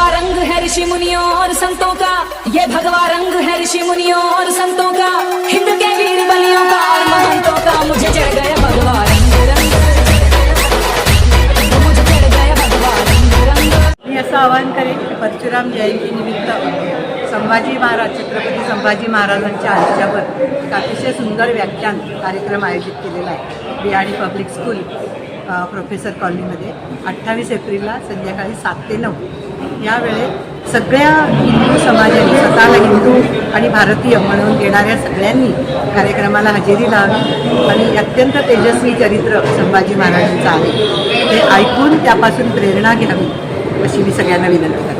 मुनियों और संतों का। ये भगवा रंग है ऋषि मुनियों और संतों का। हिंद के वीर बलियों का और महंतों का मुझे चढ़ गया भगवा रंग रंग। मुझे चढ़ गया भगवा रंग रंग। मी असं आवाहन करेन की परशुराम जयंतीनिमित्त संभाजी महाराज छत्रपती संभाजी महाराजांच्या आयुष्यावर एक अतिशय सुंदर व्याख्यान कार्यक्रम आयोजित केलेला आहे. बियाणी पब्लिक स्कूल प्रोफेसर कॉलनीमध्ये. अठ्ठावीस एप्रिलला संध्याकाळी सात ते नऊ. यावेळेत सगळ्या हिंदू समाजाने स्वतःला हिंदू आणि भारतीय म्हणून येणाऱ्या सगळ्यांनी कार्यक्रमाला हजेरी लावली आणि अत्यंत तेजस्वी चरित्र संभाजी महाराजांचं आहे. ते ऐकून त्यापासून प्रेरणा घ्यावी अशी मी सगळ्यांना विनंती करते.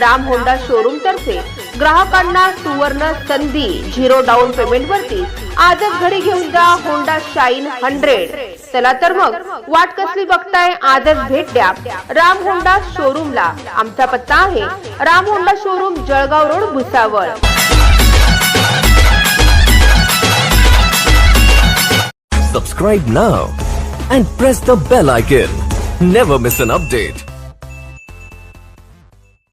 राम होंडा शोरूम तर्फे ग्राहकांना सुवर्ण संधी झिरो डाऊन पेमेंट वरती आजच घरी घेऊन जा होंडा शाईन हंड्रेड चला तर मग वाट कसली बघताय आजच भेट द्या राम होंडा शोरूमला आमचा पत्ता आहे Ram Honda showroom Jalgaon road Bhusawal Subscribe now and press the bell icon. Never miss an update.